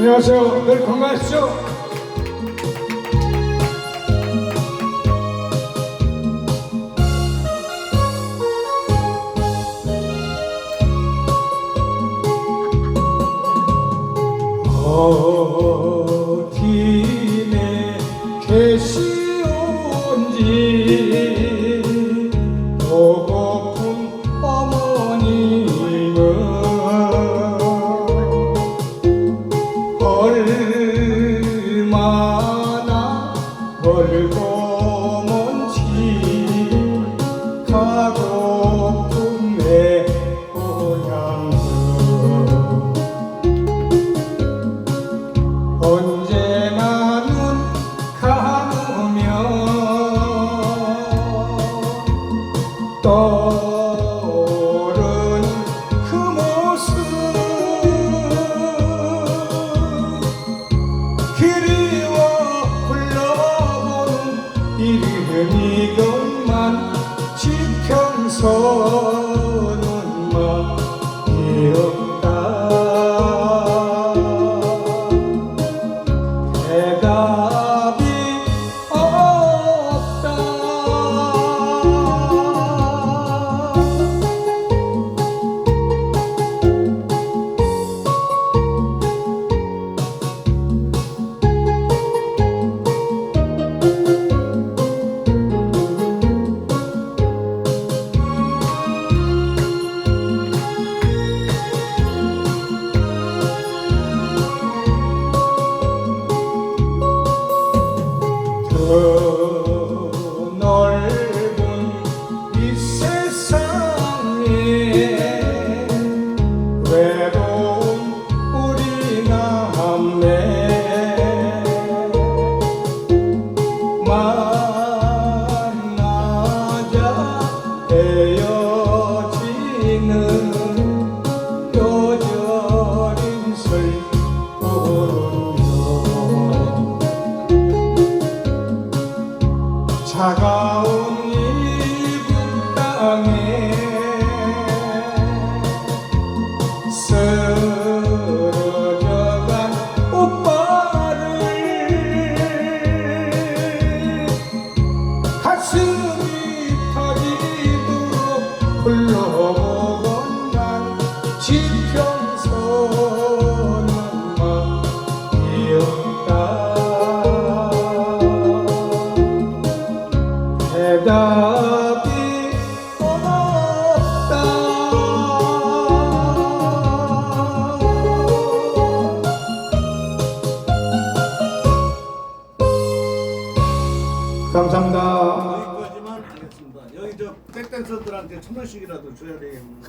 안녕하세요. 늘 건강하십시오. 어디에 계시온지 떠오르는 그 모습. 그리워 불러보는 이름이건만 지평선 만 가슴이 터지도록 불러보건 난 지평 감사합니다. 여기까지만 하겠습니다. 여기 저 백댄서들한테 천 원씩이라도 줘야 되겠는데.